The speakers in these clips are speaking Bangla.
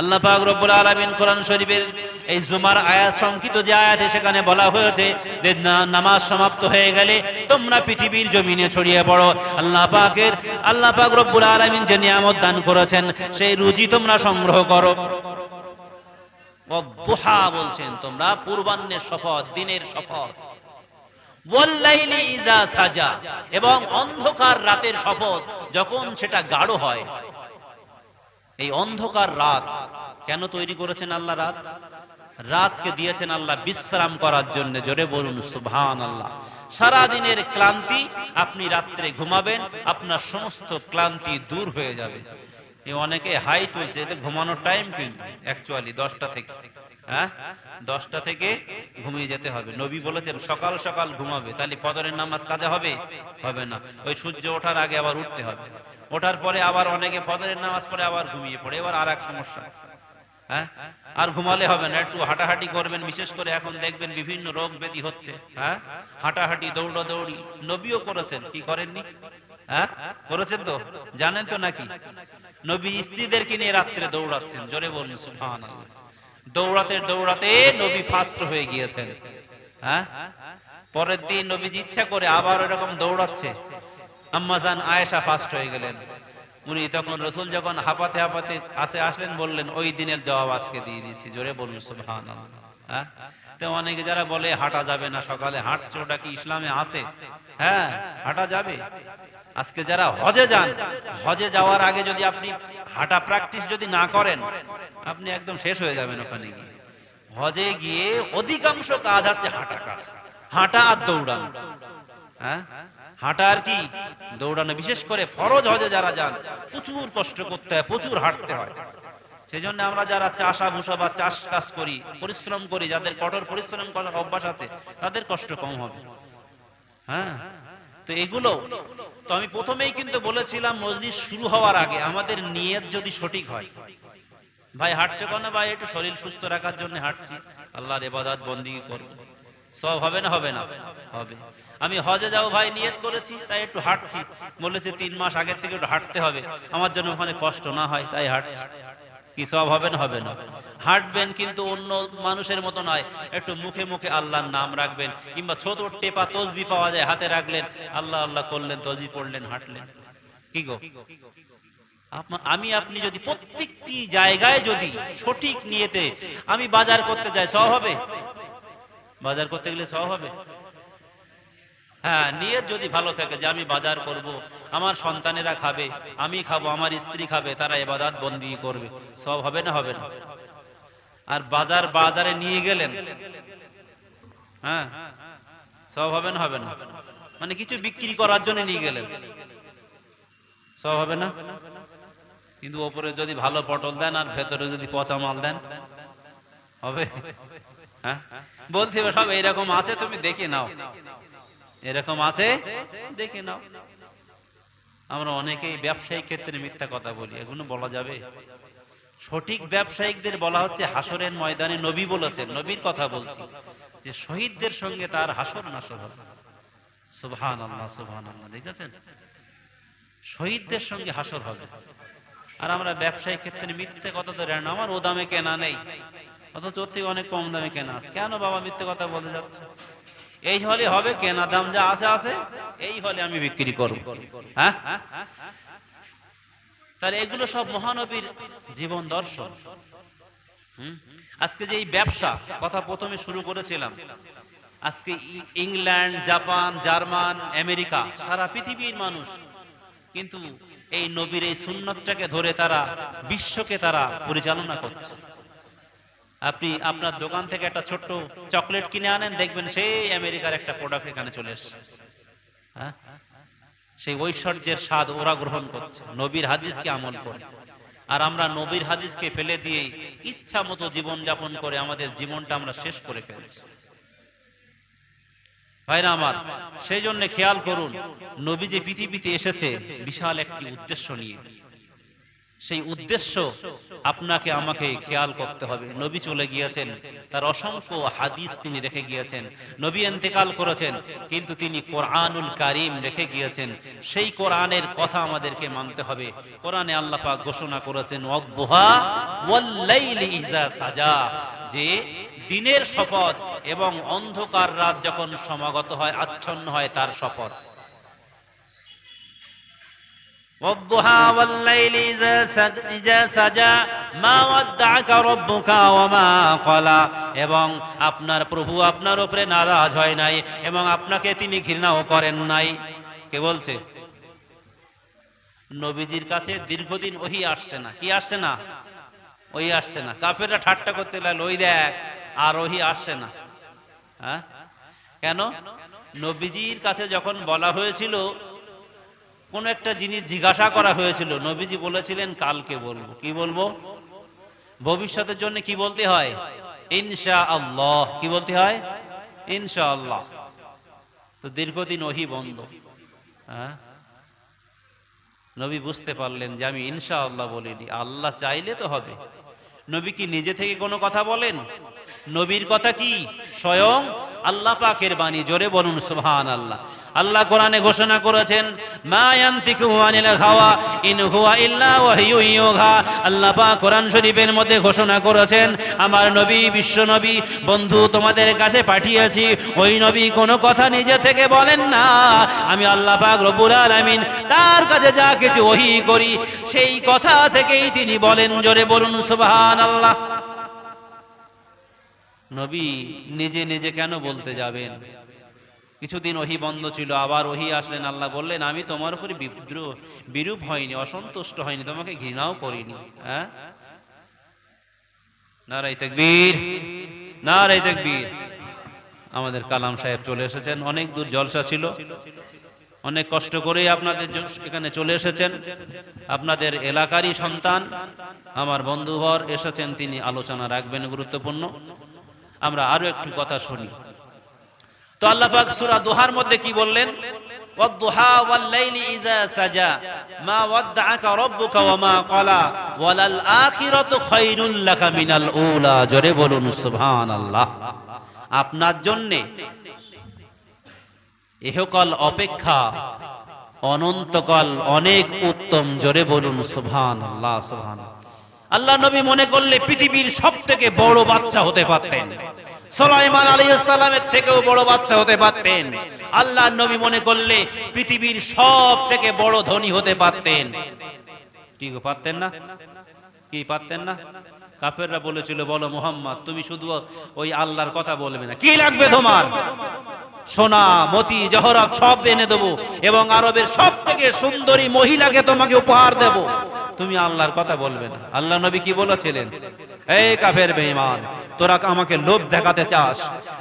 আল্লাহ পাক রব্বুল আলামিন কোরআন শরীফের এই জুমার আয়াত সংকিত যে আয়াতে সেখানে বলা হয়েছে যে নামাজ সমাপ্ত হয়ে গেলে তোমরা পৃথিবীর জমিনে ছড়িয়ে পড়ো। আল্লাহ পাকের, আল্লাহ পাক রব্বুল আলামিন যে নিয়ামত দান করেছেন, সেই রুজি তোমরা সংগ্রহ করো। দুহা বলছেন তোমরা, পূর্বাহ্নের শপথ, দিনের শপথ। সাজা, এবং অন্ধকার রাতের শপথ, যখন সেটা গাঢ় হয়। এই অন্ধকার রাত কেন তৈরি করেছেন আল্লাহ রাত? রাতকে দিয়েছেন আল্লাহ বিশ্রাম করার জন্য। জোরে বলুন সুবহান আল্লাহ সারা দিনের ক্লান্তি, আপনি রাত্রে ঘুমাবেন, আপনার সমস্ত ক্লান্তি দূর হয়ে যাবে। অনেকে হাই তুলছে, এতে ঘুমানোর টাইম কিন্তু অ্যাকচুয়ালি দশটা থেকে। হ্যাঁ? দশটা থেকে ঘুমিয়ে যেতে হবে। নবী বলেছেন, সকাল সকাল ঘুমাবে, তাহলে ফজরের নামাজ কাজা হবে? হবে না। ওই সূর্য ওঠার আগে আবার উঠতে হবে। ওঠার পরে আবার অনেকে ফজরের নামাজ পড়ে, আবার ঘুমিয়ে পড়ে। এবার আর এক সমস্যা। হ্যাঁ? আর ঘুমালে হবে না, একটু হাঁটাহাঁটি করবেন, বিশেষ করে এখন দেখবেন বিভিন্ন রোগ ব্যাধি হচ্ছে। হ্যাঁ? হাঁটাহাঁটি দৌড়া দৌড়ি নবীও করেছেন। কি করেননি? হ্যাঁ? করেছেন তো? জানেন তো নাকি? নবী স্ত্রীদেরকে নিয়ে রাত্রে দৌড়াচ্ছেন। জোরে বলুন সুবহান দৌড়াতে দৌড়াতে নবী ফাস্ট হয়ে গিয়েছেন। হ্যাঁ? পরের দিন নবীজি ইচ্ছা করে আবার এরকম দৌড়াচ্ছে। আম্মাজান আয়েশা ফাস্ট হয়ে গেলেন। উনি তখন রসুল যখন হাঁপাতে হাঁপাতে আসে আসলেন, বললেন, ওই দিনের জবাব আজকে দিয়ে দিচ্ছি জোরে বলুন হ্যাঁ? তো অনেকে যারা বলে, হাঁটা যাবে না সকালে, হাঁটছে ওটা কি ইসলামে আছে? হ্যাঁ হাঁটা যাবে। আজকে যারা হজে যান, হজে যাওয়ার আগে যদি আপনি হাঁটা প্র্যাকটিস যদি না করেন, আপনি একদম শেষ হয়ে যাবেন ওখানে গিয়ে। হজে গিয়ে অধিকাংশ কাজ হচ্ছে হাঁটা কাজ হাঁটা আর দৌড়ানো। হ্যাঁ? হাঁটা আর কি? দৌড়ানো, বিশেষ করে ফরজ হজে যারা যান, প্রচুর কষ্ট করতে হয়, প্রচুর হাঁটতে হয়। সেই জন্য আমরা যারা চাষা ভুষা বা চাষ কাজ করি, পরিশ্রম করি, যাদের কঠোর পরিশ্রম করার অভ্যাস আছে, তাদের কষ্ট কম হবে। হ্যাঁ? তো এগুলো, তো আমি প্রথমেই কিন্তু বলেছিলাম, মজলিস শুরু হওয়ার আগে আমাদের নিয়ত যদি সঠিক হয়। ভাই, হাঁটছে কেন? ভাই, একটু শরীর সুস্থ রাখার জন্য হাঁটছি। আল্লাহর এবাদাত বন্দি করব। সব হবে না হবে না? হবে। আমি হজে যাব ভাই, নিয়ত করেছি, তাই একটু হাঁটছি। বলেছে তিন মাস আগের থেকে একটু হাঁটতে হবে। আমার জন্য ওখানে কষ্ট না হয়, তাই হাঁটছি। কি সব হবে না হবে না? হাঁটবেন কিন্তু অন্য মানুষের মতো নয়। একটু মুখে মুখে আল্লাহর নাম রাখবেন, কিংবা ছোট টেপা তসবি পাওয়া যায়, হাতে রাখলেন, আল্লাহ আল্লাহ করলেন, তসবি পড়লেন, হাঁটলেন। কি গো? আমি আপনি যদি প্রত্যেকটি জায়গায় যদি সঠিক নিয়েতে আমি বাজার করতে যাই, সব হবে? বাজার করতে গেলে সব হবে। হ্যাঁ নিয়ত যদি ভালো থাকে যে আমি বাজার করব, আমার সন্তানেরা খাবে, আমি খাব, আমার স্ত্রী খাবে, তারা এবাদাত বন্দি করবে। সব হবে না হবে না। আর বাজার বাজারে নিয়ে গেলেন হ্যাঁ সব হবে না হবে না। মানে কিছু বিক্রি করার জন্য নিয়ে গেলেন। সব হবে না? কিন্তু ওপরে যদি ভালো পটল দেন আর ভেতরে যদি পচা মাল দেন, হবে? হ্যাঁ? সব এইরকম আছে, তুমি দেখে নাও। এরকম আছে? দেখে নাও। আমরা অনেকেই ব্যবসায়িক ক্ষেত্রে মিথ্যা কথা বলি, এগুলো বলা যাবে? সঠিক ব্যবসায়িকদের বলা হচ্ছে হাসরের ময়দানে নবী বলেছেন, নবীর কথা বলছি, যে শহীদদের সঙ্গে তার হাসর নাসর হবে। সুবহান আল্লাহ সুবহান আল্লাহ দেখেছেন? শহীদদের সঙ্গে হাসর হবে। আর আমরা ব্যবসায়িক ক্ষেত্রে মিথ্যে কথা তো রেন আমার ও দামে কেনা নেই। অথচ ওর থেকে অনেক কম দামে কেনা আছে। কেন বাবা মিথ্যে কথা বলে যাচ্ছে? এই হলে হবে কেনা, দাম যা আছে আছে, এই হলে আমি বিক্রি করব। হ্যাঁ? তাহলে এগুলো সব মহানবীর জীবন দর্শন? আজকে যে এই ব্যবসা, কথা প্রথমে শুরু করেছিলাম। আজকে ইংল্যান্ড, জাপান, জার্মান, আমেরিকা, সারা পৃথিবীর মানুষ। কিন্তু এই নবীর এই সুন্নতটাকে ধরে তারা, বিশ্বকে তারা পরিচালনা করছে। আপনি আপনার দোকান থেকে একটা ছোট্ট চকলেট কিনে আনেন, দেখবেন সেই আমেরিকার একটা প্রোডাক্ট এখানে চলে এসছে। হ্যাঁ? সেই ঐশ্বর্যের স্বাদ ওরা গ্রহণ করছে, নবীর হাদিসকে আমল করে। আর আমরা নবীর হাদিসকে ফেলে দিয়ে ইচ্ছা মতো জীবনযাপন করে আমাদের জীবনটা আমরা শেষ করে ফেলছি। ভাইরা আমার, সেই জন্য খেয়াল করুন, নবী যে পৃথিবীতে এসেছে, বিশাল একটি উদ্দেশ্য নিয়ে। সেই উদ্দেশ্য আপনাকে আমাকে খেয়াল করতে হবে। নবী চলে গিয়েছেন, তার অসংখ্য হাদিস তিনি রেখে গিয়েছেন, নবী এন্তেকাল করেছেন, কিন্তু তিনি কোরআনুল কারিম রেখে গিয়েছেন। সেই কোরআনের কথা আমাদেরকে মানতে হবে। কোরআনে আল্লাহ পাক ঘোষণা করেছেন সাজা যে দিনের শপথ এবং অন্ধকার রাত যখন সমাগত হয়, আচ্ছন্ন হয়, তার শপথ। والضحى والليل إذا سج- إذا سجى ما ودعك ربك وما قلى এবং আপনার প্রভু আপনার উপরে নারাজ হয় নাই এবং আপনাকে তিনি ঘৃণাও করেন নাই কে বলছে নবীজির কাছে দীর্ঘদিন ওহি আসছে না কি আসছে না ওই আসছে না কাফেররা ঠাট্টা করতে লাগলো ওই দেখ আর ওহি আসছে না হ্যাঁ কেন নবীজির কাছে যখন বলা হয়েছিল কোন একটা জিনিস জিজ্ঞাসা করা হয়েছিল। নবীজি বলেছিলেন, কালকে বলব। কি বলব? ভবিষ্যতের জন্য কি বলতে হয়? ইনশা আল্লাহ কি বলতে হয়? ইনশা আল্লাহ তো দীর্ঘদিন ওহি বন্ধ। হ্যাঁ? নবী বুঝতে পারলেন যে আমি ইনশা আল্লাহ বলিনি। আল্লাহ চাইলে তো হবে। নবী কি নিজে থেকে কোনো কথা বলেন? নবীর কথা কি? স্বয়ং আল্লাহ পাকের বাণী। জোরে বলুন সুবহান আল্লাহ আল্লাহ কোরআনে ঘোষণা করেছেন আল্লাহ কোরআন শরীফের মধ্যে ঘোষণা করেছেন, আমার নবী, বিশ্ব নবী, বন্ধু তোমাদের কাছে পাঠিয়েছি। ওই নবী কোনো কথা নিজে থেকে বলেন না। আমি আল্লাহ পাক রব্বুল আলামিন তার কাছে যা কিছু ওহি করি, সেই কথা থেকেই তিনি বলেন। জোরে বলুন, সুবহানাল্লাহ। নবী নিজে নিজে কেন বলতে যাবেন? কিছুদিন ওহি বন্ধ ছিল, আবার ওহি আসলেন, আল্লাহ বললেন, আমি তোমার উপরে বিদ্রোহ, বিরূপ হয়নি, অসন্তুষ্ট হয়নি, তোমাকে ঘৃণাও করিনি। হ্যাঁ? নারাই তাকবীর নারাই তাকবীর। আমাদের কালাম সাহেব চলে এসেছেন, অনেক দূর জলসা ছিল। অনেক কষ্ট করেই আপনাদের এখানে চলে এসেছেন। আপনাদের এলাকারই সন্তান, আমার বন্ধুবর এসেছেন, তিনি আলোচনা রাখবেন গুরুত্বপূর্ণ। আমরা আরও একটু কথা শুনি। তো আল্লাহ পাক সূরা দোহার মধ্যে কি বললেন? ইযা সাজা, মা ওয়াদ্দাআকা রাব্বুকা ওয়া মা ক্বালা, ওয়ালাল আখিরাতু খায়রুল লাকা মিনাল উলা। জোরে বলুন, সুবহানাল্লাহ। আপনার জন্য ইহকাল অপেক্ষা অনন্তকাল অনেক উত্তম। জোরে বলুন, সুবহানাল্লাহ সুবহানাল্লাহ। আল্লাহ নবী মনে করলে পৃথিবীর সব থেকে বড় বাচ্চা হতে পারতেন। সোলাইমান আলাইহিস সালামের থেকেও বড় বাচ্চা হতে পারতেন। আল্লাহ নবী মনে করলে পৃথিবীর সব থেকে বড় ধনী হতে পারতেন। কি পারতেন না? কি, পারতেন না? কাফেররা বলেছিল, বলো মোহাম্মদ, তুমি শুধু ওই আল্লাহর কথা বলবে না। কি লাগবে তোমার? সোনা, মতি, জহরত সব এনে দেবো এবং আরবের সব থেকে সুন্দরী মহিলাকে তোমাকে উপহার দেব। তুমি আল্লাহর কথা বলবে না। আল্লাহ নবী কি বলেছিলেন? এই কাফের বেঈমান, তোরা আমাকে লোভ দেখাতে চাস।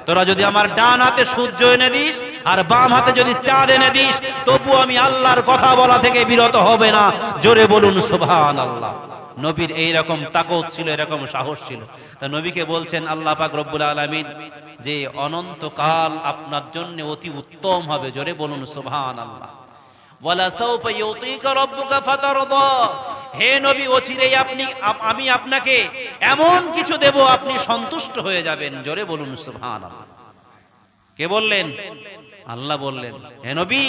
তোরা যদি আমার ডান হাতে সূর্য এনে দিস আর বাম হাতে যদি চাঁদ এনে দিস, তবু আমি আল্লাহর কথা বলা থেকে বিরত হবে না। জোরে বলুন সুবহান আল্লাহ নবীর এই রকম তাকত ছিল এরকম সাহস ছিল। তা নবীকে বলছেন, আল্লাহ পাক রব্বুল আলামিন, যে অনন্তকাল আপনার জন্য অতি উত্তম হবে। জোরে বলুন সুবহান আল্লাহ ওয়ালা সাউফা ইউতিকা রাব্বুকা ফাতারদা। হে নবী অচিরেই আপনি আমি আপনাকে এমন কিছু দেব, আপনি সন্তুষ্ট হয়ে যাবেন। জোরে বলুন, সুবহানাল্লাহ। কে বললেন? আল্লাহ বললেন, হে নবী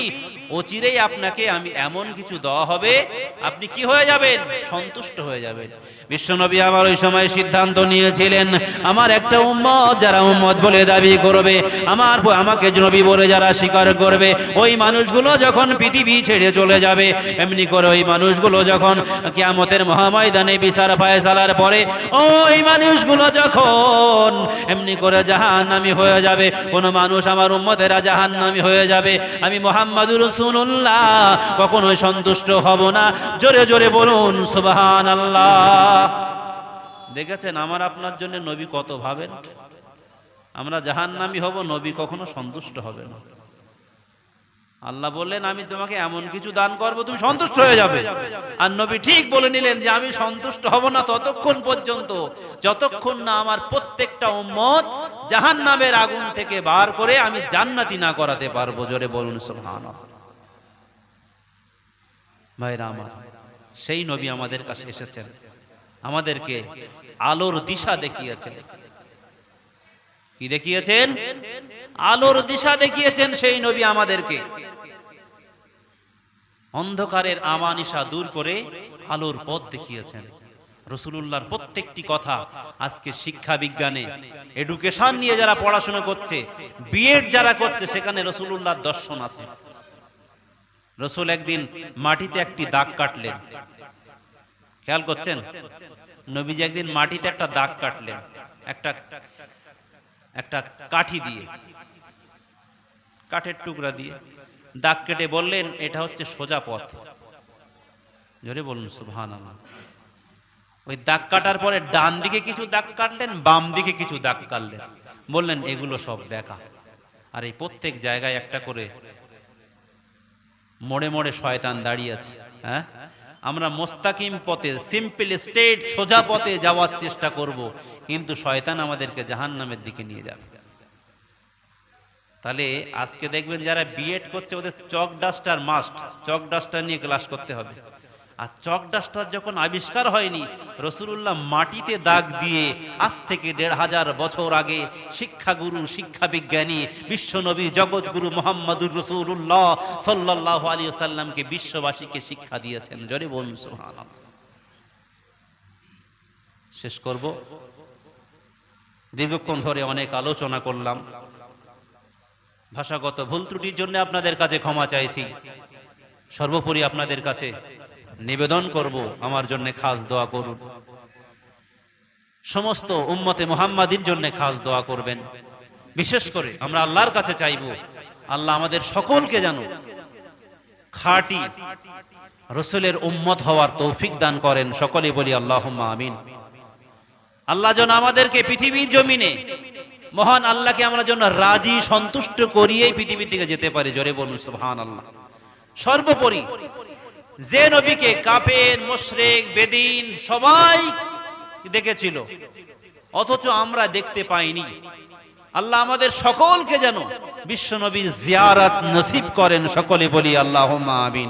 অচিরেই আপনাকে আমি এমন কিছু দেওয়া হবে, আপনি কি হয়ে যাবেন? সন্তুষ্ট হয়ে যাবেন। বিশ্বনবী আমার ওই সময় সিদ্ধান্ত নিয়েছিলেন, আমার একটা উম্মত যারা উম্মত বলে দাবি করবে, আমার আমাকে নবী বলে যারা স্বীকার করবে, ওই মানুষগুলো যখন পৃথিবী ছেড়ে চলে যাবে, এমনি করে ওই মানুষগুলো যখন কিয়ামতের মহাময়দানে বিচার ফায়সালার পরে, ওই মানুষগুলো যখন এমনি করে জাহান্নামী হয়ে যাবে, কোনো মানুষ আমার উম্মতেরা জাহান্নামী হয়ে যাবে। আমি মোহাম্মদুর রসুল্লাহ কখনোই সন্তুষ্ট হব না। জোরে জোরে বলুন সুবাহান আল্লাহ দেখেছেন আমার আপনার জন্য নবী কত ভাবেন? আমরা জাহান্নামী হব, নবী কখনো সন্তুষ্ট হবে না। আল্লাহ বললেন, আমি তোমাকে এমন কিছু দান করব, তুমি সন্তুষ্ট হয়ে যাবে। আর নবী ঠিক বলে নিলেন যে, আমি সন্তুষ্ট হব না ততক্ষণ পর্যন্ত, যতক্ষণ না আমার প্রত্যেকটা উম্মত জাহান্নামের আগুন থেকে বার করে আমি জান্নাতি না করাতে পারব। জোরে বলুন, সুবহানাল্লাহ। ভাইরা আমার, সেই নবী আমাদের কাছে এসেছেন, আমাদেরকে আলোর দিশা দেখিয়েছেন। কি দেখিয়েছেন? আলোর দিশা দেখিয়েছেন সেই নবী আমাদেরকে। অন্ধকারের আমানিশা দূর করে আলোর পথ দেখিয়েছেন। রসুলুল্লাহর প্রত্যেকটি কথা আজকে শিক্ষা বিজ্ঞানে, এডুকেশন নিয়ে যারা পড়াশোনা করছে বিএড যারা করছে, সেখানে রসুলুল্লাহর দর্শন আছে। রসুল একদিন মাটিতে একটি দাগ কাটলেন। খেয়াল করছেন? নবীজি একদিন মাটিতে একটা দাগ কাটলেন। একটা একটা কাঠি দিয়ে, কাঠের টুকরা দিয়ে। দাগ কেটে বললেন, এটা হচ্ছে সোজা পথ। জোরে বলুন সুবহান ওই দাগ কাটার পরে ডান দিকে কিছু দাগ কাটলেন, বাম দিকে কিছু দাগ কাটলেন। বললেন, এগুলো সব দেখা। আর এই প্রত্যেক জায়গায় একটা করে মোড়ে মোড়ে শয়তান দাঁড়িয়ে আছে। হ্যাঁ? আমরা মোস্তাকিম পথে, সিম্পল স্টেট সোজা পথে যাওয়ার চেষ্টা করব, কিন্তু শয়তান আমাদেরকে জাহান নামের দিকে নিয়ে যাবে। তাহলে আজকে দেখবেন যারা বিএড করছে, ওদের chalk duster must chalk duster নিয়ে ক্লাস করতে হবে। আর চক ডাস্টার যখন আবিষ্কার হয়নি রসুল্লাহ মাটিতে দাগ দিয়ে আজ থেকে দেড় হাজার বছর আগে শিক্ষাগুরু শিক্ষা বিজ্ঞানী বিশ্বনবী, জগৎগুরু মোহাম্মদুর রসুল্লাহ সাল্লাহ আলী সাল্লামকে বিশ্ববাসীকে শিক্ষা দিয়েছেন। জরে বলুন। শেষ করব। দীর্ঘক্ষণ ধরে অনেক আলোচনা করলাম। ভাষাগত ভুল ত্রুটির জন্য আপনাদের কাছে ক্ষমা চাইছি। সর্বোপরি আপনাদের কাছে নিবেদন করব, আমার জন্য খাস দোয়া করুন। সমস্ত উম্মতে মোহাম্মাদির জন্য খাস দোয়া করবেন। বিশেষ করে আমরা আল্লাহর কাছে চাইব, আল্লাহ আমাদের সকলকে জানো খাঁটি রসুলের উম্মত হওয়ার তৌফিক দান করেন সকলে বলি আল্লাহ আমিন। আল্লাহ যেন আমাদেরকে পৃথিবীর জমিনে মহান আল্লাহকে আমরা যেন রাজি, সন্তুষ্ট করিয়েই পৃথিবী থেকে যেতে পারি। জোরে বলুন সুবহান আল্লাহ সর্বোপরি যে নবীকে কাপের মোশরেক, বেদিন সবাই দেখেছিল। অথচ আমরা দেখতে পাইনি। আল্লাহ আমাদের সকলকে যেন বিশ্ব নবীর জিয়ারাত নসিব করেন। সকলে বলি আল্লাহ আমিন।